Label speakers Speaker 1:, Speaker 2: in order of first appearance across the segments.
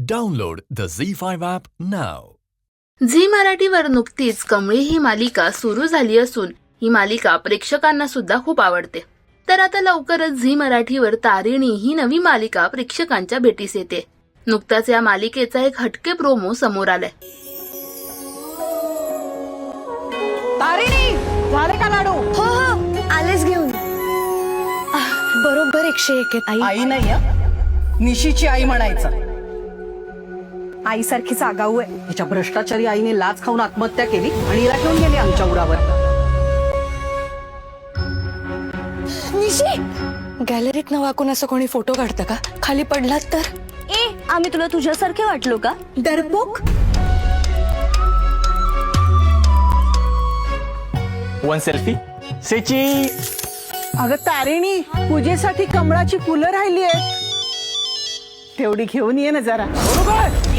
Speaker 1: Download the Z5 app now.
Speaker 2: Zee मराठीवर नुकतीच कमळी ही मालिका सुरू झाली असून ही मालिका प्रेक्षकांना सुद्धा खूप आवडते. तर आता लवकरच झी मराठीवर तारिणी ही नवी मालिका प्रेक्षकांच्या भेटीस येते. नुकताच या मालिकेचा एक हटके प्रोमो समोर आलाय.
Speaker 3: तारिणी झाले का लाडू.
Speaker 4: हो हो आलेच घेऊन. आह, बरोबर एकशे एक आहेत आई.
Speaker 3: आई नाही हं? निशीची आई म्हणायचं.
Speaker 4: आईसारखीच आगाऊ आहे
Speaker 3: तिच्या भ्रष्टाचारी आईने लाच खाऊन आत्महत्या केली आणि हिला घेऊन गेली आमच्या उरावर.
Speaker 4: निशी! गॅलरीत न वाकून असं कोणी फोटो काढतं का? खाली पडलात तर?
Speaker 5: ए आम्ही तुला तुझ्यासारखे वाटलो का?
Speaker 4: डरपोक
Speaker 6: वन सेल्फी सेची!
Speaker 3: अगं तारिणी पूजेसाठी कमळाची फुलं राहिली आहेत. तेवढी घेऊन ये ना जरा. बरोबर?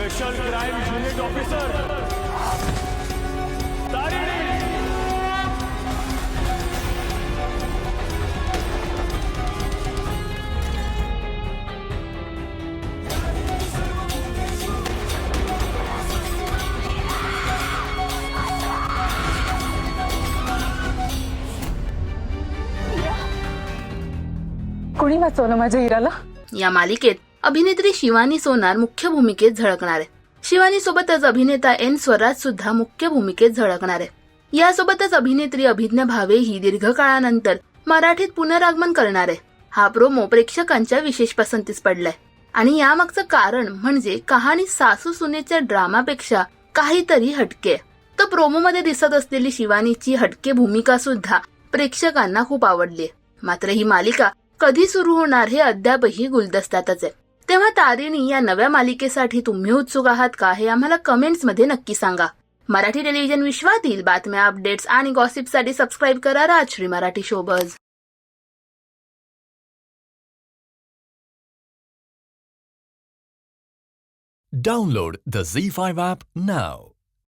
Speaker 6: स्पेशल क्राईम युनिट ऑफिसर
Speaker 3: कोणी वाचवलं माझ्या हिराला?
Speaker 2: या मालिकेत अभिनेत्री शिवानी सोनार मुख्य भूमिकेत झळकणार आहे. शिवानी सोबतच अभिनेता एन स्वराज सुद्धा मुख्य भूमिकेत झळकणार आहे. यासोबतच अभिनेत्री अभिज्ञा भावे ही दीर्घकाळानंतर मराठीत पुनरागमन करणार आहे. हा प्रोमो प्रेक्षकांच्या विशेष पसंतीस पडलाय. आणि यामागचं कारण म्हणजे कहाणी सासू सुनेच्या ड्रामापेक्षा काहीतरी हटके. तर प्रोमोमध्ये दिसत असलेली शिवानीची हटके भूमिका सुद्धा प्रेक्षकांना खूप आवडली आहे. मात्र ही मालिका कधी सुरू होणार हे अद्यापही गुलदस्त्यातच आहे. तेव्हा तारिणी या नव्या मालिकेसाठी तुम्ही उत्सुक आहात का हे आम्हाला कमेंट्स मध्ये नक्की सांगा मराठी टेलिव्हिजन विश्वातील बातम्या, अपडेट्स आणि गॉसिपसाठी सबस्क्राईब करा Rajshri Marathi showbiz
Speaker 1: Download the Z5 app now.